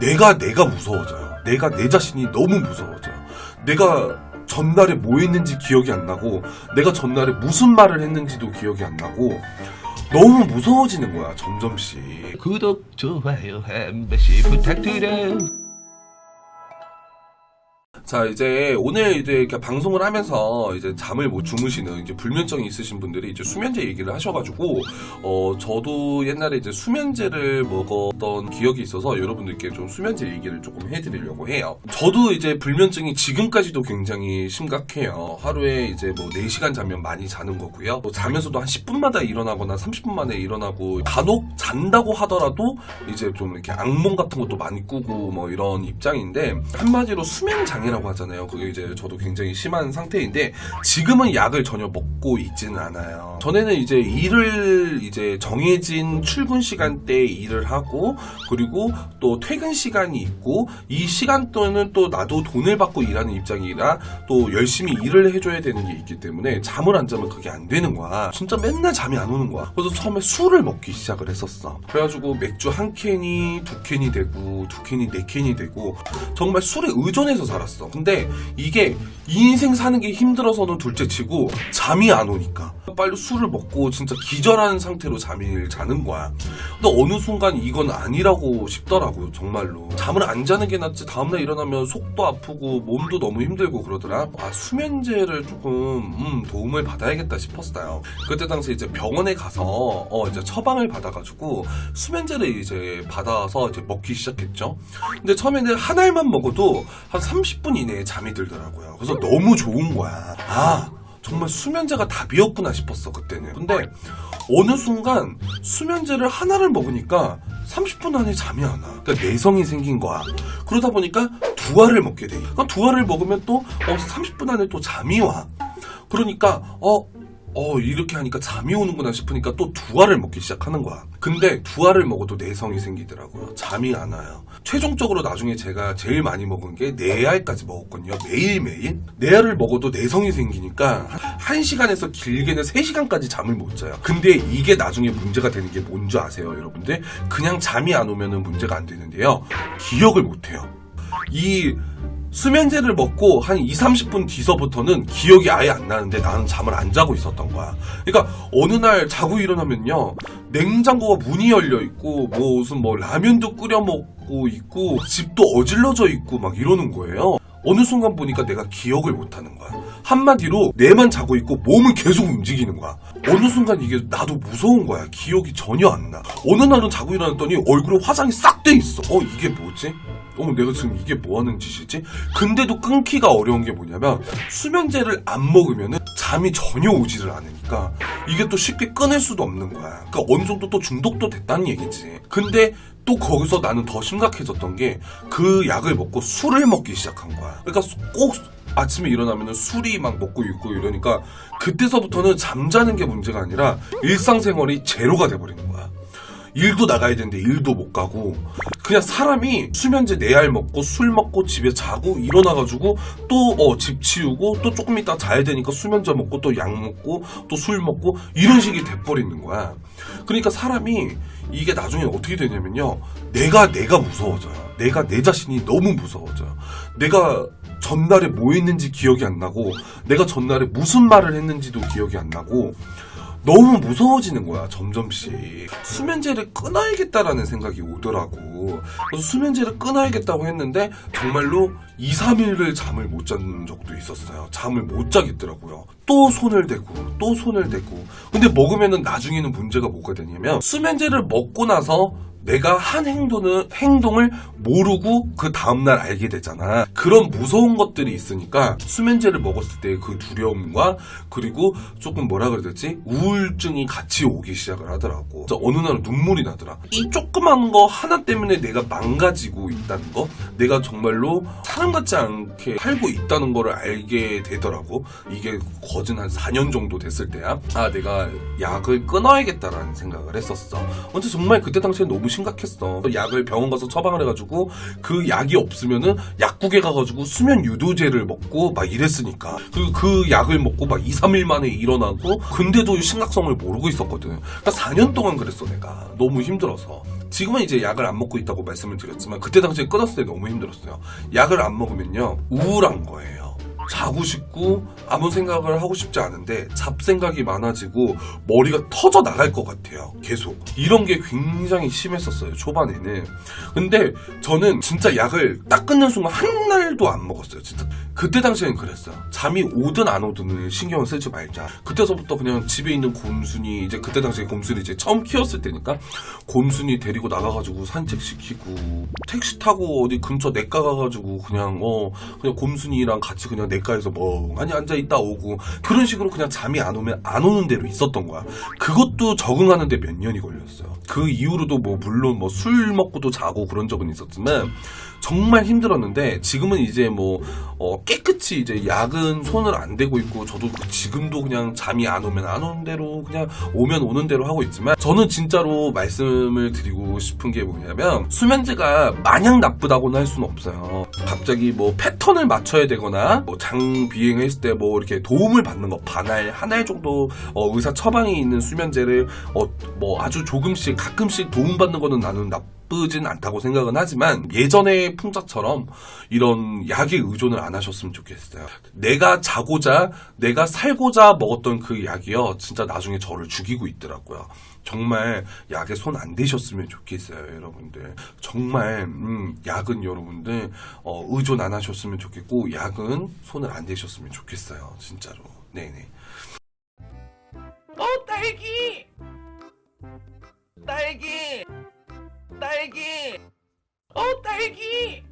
내가 내가 무서워져요. 내가 내 자신이 너무 무서워져요. 내가 전날에 뭐 했는지 기억이 안 나고 내가 전날에 무슨 말을 했는지도 기억이 안 나고 너무 무서워지는 거야 점점씩. 구독, 좋아요 한 번씩 부탁드려요. 자 이제 오늘 이제 이렇게 방송을 하면서 이제 잠을 못 주무시는 이제 불면증이 있으신 분들이 이제 수면제 얘기를 하셔가지고 어 저도 옛날에 이제 수면제를 먹었던 기억이 있어서 여러분들께 좀 수면제 얘기를 조금 해드리려고 해요. 저도 이제 불면증이 지금까지도 굉장히 심각해요. 하루에 이제 뭐 4시간 자면 많이 자는 거고요. 뭐 자면서도 한 10분마다 일어나거나 30분 만에 일어나고 간혹 잔다고 하더라도 이제 좀 이렇게 악몽 같은 것도 많이 꾸고 뭐 이런 입장인데 한마디로 수면 장애라고 하잖아요. 그게 이제 저도 굉장히 심한 상태인데 지금은 약을 전혀 먹고 있지는 않아요. 전에는 이제 일을 이제 정해진 출근 시간대에 일을 하고 그리고 또 퇴근 시간이 있고 이 시간 동안은 또 나도 돈을 받고 일하는 입장이라 또 열심히 일을 해줘야 되는 게 있기 때문에 잠을 안 자면 그게 안 되는 거야. 진짜 맨날 잠이 안 오는 거야. 그래서 처음에 술을 먹기 시작을 했었어. 그래가지고 맥주 한 캔이 두 캔이 되고 두 캔이 네 캔이 되고 정말 술에 의존해서 살았어. 근데 이게 인생 사는 게 힘들어서는 둘째 치고 잠이 안 오니까 빨리 술을 먹고 진짜 기절하는 상태로 잠을 자는 거야. 근데 어느 순간 이건 아니라고 싶더라고요, 정말로. 잠을 안 자는 게 낫지. 다음날 일어나면 속도 아프고 몸도 너무 힘들고 그러더라. 아, 수면제를 조금 음, 도움을 받아야겠다 싶었어요. 그때 당시 이제 병원에 가서 어, 이제 처방을 받아가지고 수면제를 이제 받아서 이제 먹기 시작했죠. 근데 처음에는 한 알만 먹어도 한 30분 이내에 잠이 들더라고요. 그래서 너무 좋은 거야. 아, 정말 수면제가 답이었구나 싶었어, 그때는. 근데 어느 순간 수면제를 하나를 먹으니까 30분 안에 잠이 안 와. 그러니까 내성이 생긴 거야. 그러다 보니까 두 알을 먹게 돼. 그러니까 두 알을 먹으면 또 어, 30분 안에 또 잠이 와. 그러니까 어 어, 이렇게 하니까 잠이 오는구나 싶으니까 또 두 알을 먹기 시작하는 거야. 근데 두 알을 먹어도 내성이 생기더라고요. 잠이 안 와요. 최종적으로 나중에 제가 제일 많이 먹은 게 네 알까지 먹었거든요. 매일매일. 네 알을 먹어도 내성이 생기니까 한 시간에서 길게는 세 시간까지 잠을 못 자요. 근데 이게 나중에 문제가 되는 게 뭔지 아세요, 여러분들? 그냥 잠이 안 오면은 문제가 안 되는데요. 기억을 못 해요. 이 수면제를 먹고 한 2, 30분 뒤서부터는 기억이 아예 안 나는데 나는 잠을 안 자고 있었던 거야. 그러니까 어느 날 자고 일어나면요. 냉장고가 문이 열려 있고 뭐 무슨 뭐 라면도 끓여 먹고 있고 집도 어질러져 있고 막 이러는 거예요. 어느 순간 보니까 내가 기억을 못 하는 거야. 한마디로 뇌만 자고 있고 몸은 계속 움직이는 거야. 어느 순간 이게 나도 무서운 거야. 기억이 전혀 안 나. 어느 날은 자고 일어났더니 얼굴에 화장이 싹 돼 있어. 어, 이게 뭐지? 어, 내가 지금 이게 뭐 하는 짓이지? 근데도 끊기가 어려운 게 뭐냐면 수면제를 안 먹으면 잠이 전혀 오지를 않으니까 이게 또 쉽게 끊을 수도 없는 거야. 그러니까 어느 정도 또 중독도 됐다는 얘기지. 근데 또 거기서 나는 더 심각해졌던 게 그 약을 먹고 술을 먹기 시작한 거야. 그러니까 꼭 아침에 일어나면 술이 막 먹고 있고 이러니까 그때서부터는 잠자는 게 문제가 아니라 일상생활이 제로가 돼버리는 거야. 일도 나가야 되는데 일도 못 가고 그냥 사람이 수면제 네 알 먹고 술 먹고 집에 자고 일어나가지고 또 어 집 치우고 또 조금 있다 자야 되니까 수면제 먹고 또 약 먹고 또 술 먹고 이런 식이 돼버리는 거야. 그러니까 사람이 이게 나중에 어떻게 되냐면요. 내가 내가 무서워져요. 내가 내 자신이 너무 무서워져요. 내가 전날에 뭐 했는지 기억이 안 나고 내가 전날에 무슨 말을 했는지도 기억이 안 나고 너무 무서워지는 거야 점점씩. 수면제를 끊어야겠다라는 생각이 오더라고. 그래서 수면제를 끊어야겠다고 했는데 정말로 2, 3일을 잠을 못 잔 적도 있었어요. 잠을 못 자겠더라고요. 또 손을 대고 또 손을 대고. 근데 먹으면은 나중에는 문제가 뭐가 되냐면 수면제를 먹고 나서 내가 한 행동은, 행동을 모르고 그 다음날 알게 되잖아. 그런 무서운 것들이 있으니까 수면제를 먹었을 때 그 두려움과 그리고 조금 뭐라 그래야 되지? 우울증이 같이 오기 시작을 하더라고. 어느 날은 눈물이 나더라. 이 조그만 거 하나 때문에 내가 망가지고 있다는 거? 내가 정말로 사람 같지 않게 살고 있다는 거를 알게 되더라고. 이게 거진 한 4년 정도 됐을 때야. 아, 내가 약을 끊어야겠다라는 생각을 했었어. 언제 정말 그때 당시에 너무 심각했어. 약을 병원 가서 처방을 해가지고 그 약이 없으면은 약국에 가가지고 수면 유도제를 먹고 막 이랬으니까. 그리고 그 약을 먹고 막 2, 3일 만에 일어나고 근데도 심각성을 모르고 있었거든. 그러니까 4년 동안 그랬어 내가. 너무 힘들어서. 지금은 이제 약을 안 먹고 있다고 말씀을 드렸지만 그때 당시에 끊었을 때 너무 힘들었어요. 약을 안 먹으면요 우울한 거예요. 자고 싶고 아무 생각을 하고 싶지 않은데 잡생각이 많아지고 머리가 터져 나갈 것 같아요. 계속 이런 게 굉장히 심했었어요 초반에는. 근데 저는 진짜 약을 딱 끊는 순간 한 날도 안 먹었어요. 진짜 그때 당시에는 그랬어요. 잠이 오든 안 오든 신경을 쓰지 말자. 그때서부터 그냥 집에 있는 곰순이 이제 그때 당시에 곰순이 이제 처음 키웠을 때니까 곰순이 데리고 나가가지고 산책시키고 택시 타고 어디 근처 내과 가가지고 그냥 어 그냥 곰순이랑 같이 그냥 내과에서 멍하니 앉아 있다 오고 그런 식으로 그냥 잠이 안 오면 안 오는 대로 있었던 거야. 그것도 적응하는데 몇 년이 걸렸어요. 그 이후로도 뭐 물론 뭐 술 먹고도 자고 그런 적은 있었지만 정말 힘들었는데 지금은 이제 뭐 어, 깨끗이 이제 약은 손을 안 대고 있고 저도 그 지금도 그냥 잠이 안 오면 안 오는 대로 그냥 오면 오는 대로 하고 있지만 저는 진짜로 말씀을 드리고 싶은 게 뭐냐면 수면제가 마냥 나쁘다고는 할 수는 없어요. 갑자기 뭐 패턴을 맞춰야 되거나 뭐 장 비행했을 때 뭐 이렇게 도움을 받는 거 반알 한 알 정도 어, 의사 처방이 있는 수면제를 어, 뭐 아주 조금씩 가끔씩 도움 받는 거는 나는 나 나쁘진 않다고 생각은 하지만 예전의 풍자처럼 이런 약에 의존을 안 하셨으면 좋겠어요. 내가 자고자 내가 살고자 먹었던 그 약이요 진짜 나중에 저를 죽이고 있더라고요. 정말 약에 손 안 대셨으면 좋겠어요, 여러분들. 정말 음, 약은 여러분들 어, 의존 안 하셨으면 좋겠고 약은 손을 안 대셨으면 좋겠어요, 진짜로. 네네. 어 딸기 딸기 딸기. 어 딸기